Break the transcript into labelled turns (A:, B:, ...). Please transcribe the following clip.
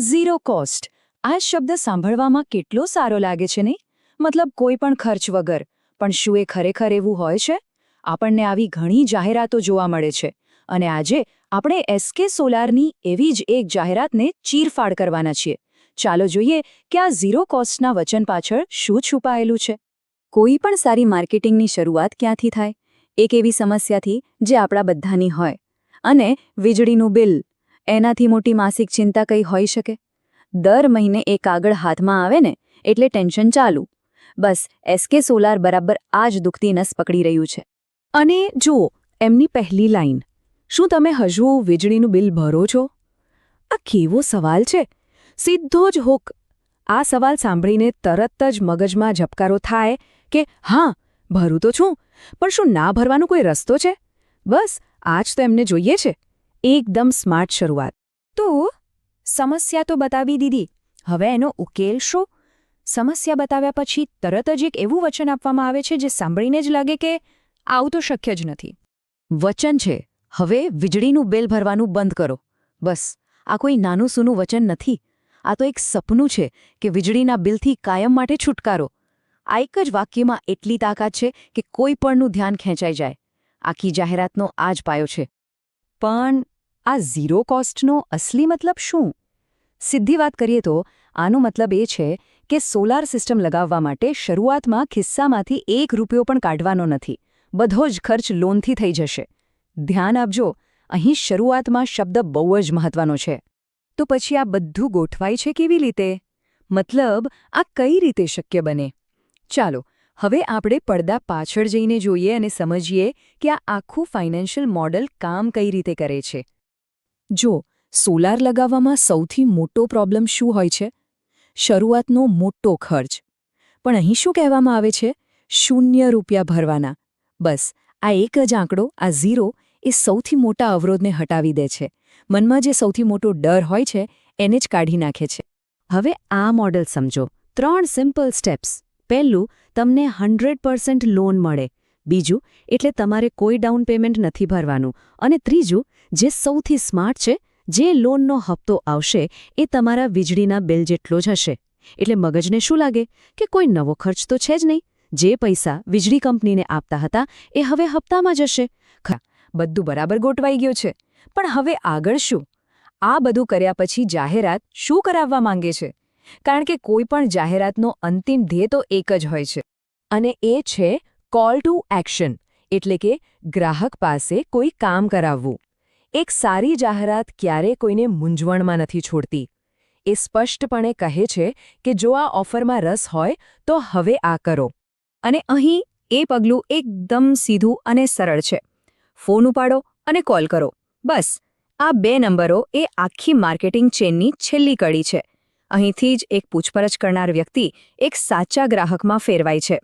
A: Zero cost. આ શબ્દ સાંભળવામાં કેટલો સારો લાગે છે નહીં? મતલબ કોઈ પણ ખર્ચ વગર. પણ શું એ ખરેખર એવું હોય છે? આપણને આવી ઘણી જાહેરાતો જોવા મળે છે. અને આજે આપણે એસકે સોલારની એવી જ એક જાહેરાતને ચીરફાડ કરવાના છીએ. ચાલો જોઈએ કે આ ઝીરો કોસ્ટના વચન પાછળ શું છુપાયેલું છે. કોઈ પણ સારી માર્કેટિંગની શરૂઆત ક્યાંથી થાય? એક એવી સમસ્યાથી જે આપણા બધાની હોય. અને વીજળીનું બિલ એનાથી મોટી માસિક ચિંતા કઈ હોઈ શકે? દર મહિને એ કાગળ હાથમાં આવે ને, એટલે ટેન્શન ચાલુ. બસ એસકે સોલાર બરાબર આ જ દુખતી નસ પકડી રહ્યું છે. અને જુઓ, એમની પહેલી લાઈન. શું તમે હજુ વીજળીનું બિલ ભરો છો? આ કેવો સવાલ છે? સીધો જ હોક. આ સવાલ સાંભળીને તરત જ મગજમાં ઝબકારો થાય કે, હા, ભરું તો છું, પણ શું ના ભરવાનો કોઈ રસ્તો છે? બસ આજ તો એમને જોઈએ છે. એકદમ સ્માર્ટ શરૂઆત. તો સમસ્યા તો બતાવી દીધી. હવે એનો ઉકેલ શું? સમસ્યા બતાવ્યા પછી તરત જ એક એવું વચન આપવામાં આવે છે જે સાંભળીને જ લાગે કે આવું તો શક્ય જ નથી. વચન છે. હવે વીજળીનું બિલ ભરવાનું બંધ કરો. બસ. આ કોઈ નાનું સૂનું વચન નથી. આ તો એક સપનું છે કે વીજળીના બિલથી કાયમ માટે છુટકારો. આ એક જ વાક્યમાં એટલી તાકાત છે કે કોઈ પણનું ધ્યાન ખેંચાઈ જાય. આખી જાહેરાતનો આ જ પાયો છે. પણ આ ઝીરો કોસ્ટનો અસલી મતલબ શું? સીધી વાત કરીએ તો, આનો મતલબ એ છે કે સોલાર સિસ્ટમ લગાવવા માટે શરૂઆતમાં ખિસ્સામાંથી એક રૂપિયો પણ કાઢવાનો નથી. બધો જ ખર્ચ લોનથી થઈ જશે. ધ્યાન આપજો, અહીં શરૂઆતમાં શબ્દ બહુ જ મહત્વનો છે. તો પછી આ બધું ગોઠવાય છે કેવી રીતે? મતલબ, આ કઈ રીતે શક્ય બને? ચાલો, હવે આપણે પડદા પાછળ જઈને જોઈએ અને સમજીએ કે આ આખું ફાઇનાન્શિયલ મોડલ કામ કઈ રીતે કરે છે. જો સોલાર લગાવવામાં સૌથી મોટો પ્રોબ્લેમ શું હોય છે? શરૂઆતનો મોટો ખર્ચ. પણ અહીં શું કહેવામાં આવે છે? શૂન્ય રૂપિયા ભરવાના. બસ, આ એક જ આંકડો, આ ઝીરો, એ સૌથી મોટા અવરોધને હટાવી દે છે. મનમાં જે સૌથી મોટો ડર હોય છે, એને જ કાઢી નાખે છે. હવે આ મોડલ સમજો. ત્રણ સિમ્પલ સ્ટેપ્સ. પહેલું, તમને પર્સન્ટ લોન મળે. બીજું, એટલે તમારે કોઈ ડાઉન પેમેન્ટ નથી ભરવાનું. અને ત્રીજું, જે સૌથી સ્માર્ટ છે, જે લોનનો હપ્તો આવશે, એ તમારા વીજળીના બિલ જેટલો જ હશે. એટલે મગજને શું લાગે? કે કોઈ નવો ખર્ચ તો છે જ નહીં. જે પૈસા વીજળી કંપનીને આપતા હતા, એ હવે હપ્તામાં જશે ખરા બધું બરાબર ગોઠવાઈ ગયું છે. પણ હવે આગળ શું? આ બધું કર્યા પછી જાહેરાત શું કરાવવા માંગે છે? કારણ કે કોઈ પણ જાહેરાતનો અંતિમ ધ્યેય તો એક જ હોય છે. અને એ છે કોલ ટુ એક્શન એટલે કે ગ્રાહક પાસે કોઈ કામ કરાવવું. એક સારી જાહેરાત ક્યારે કોઈને મૂંઝવણમાં નથી છોડતી. એ સ્પષ્ટપણે કહે છે કે જો આ ઓફરમાં રસ હોય, તો હવે આ કરો. અને અહીં એ પગલું એકદમ સીધું અને સરળ છે. ફોન ઉપાડો અને કોલ કરો. બસ, આ બે નંબરો એ આખી માર્કેટિંગ ચેનની છેલ્લી કડી છે. અહીંથી જ એક પૂછપરછ કરનાર વ્યક્તિ એક સાચા ગ્રાહકમાં ફેરવાય છે.